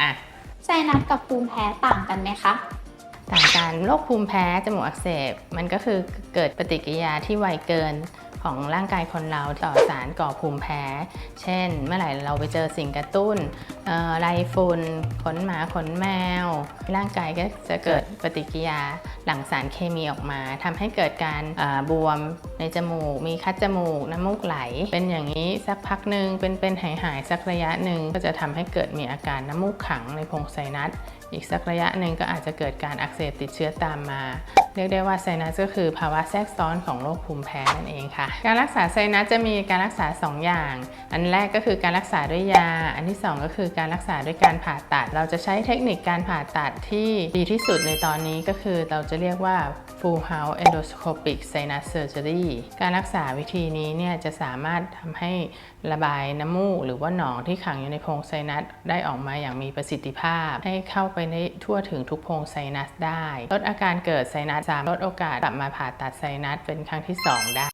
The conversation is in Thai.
อะไซนัสกับภูมิแพ้ต่างกันไหมคะ ต่างกันโรคภูมิแพ้จมูกอักเสบ มันก็คือเกิดปฏิกิริยาที่ไวเกินของร่างกายคนเราต่อสารก่อภูมิแพ้ เช่น เมื่อไหร่เราไปเจอสิ่งกระตุ้นเอ่อ ไรฝุ่นขนหมาขนแมว ร่างกายก็จะเกิดปฏิกิริยาหลั่งสารเคมีออกมาทำให้เกิดการบวมในจมูก มีคัดจมูก น้ำมูกไหล เป็นอย่างนี้สักพักหนึ่งเป็นเป็นหายหายๆสักระยะหนึ่งก็จะทำให้เกิดมีอาการน้ำมูกขังในโพรงไซนัสอีกสักระยะหนึ่งก็อาจจะเกิดการอักเสบติดเชื้อตามมา เรียกได้ว่าไซนัสก็คือภาวะแทรกซ้อนของโรคภูมิแพ้นั่นเองค่ะ การรักษาไซนัสจะมีการรักษา 2 อย่าง อันแรกก็คือการรักษาด้วยยา อันที่ 2 ก็คือการรักษาด้วยการผ่าตัด เราจะใช้เทคนิคการผ่าตัดที่ดีที่สุดในตอนนี้ก็คือเราจะเรียกว่า full house endoscopic sinus surgery การรักษาวิธีนี้เนี่ยจะสามารถทำให้ระบายน้ำมูกหรือว่าหนองที่ขังอยู่ในโพรงไซนัสได้ออกมาอย่างมีประสิทธิภาพ ให้เข้าไปในทั่วถึงทุกโพรงไซนัสได้ ลดอาการเกิดไซนัสสามลดโอกาสกลับมาผ่าตัดไซนัสเป็นครั้งที่ 2 ได้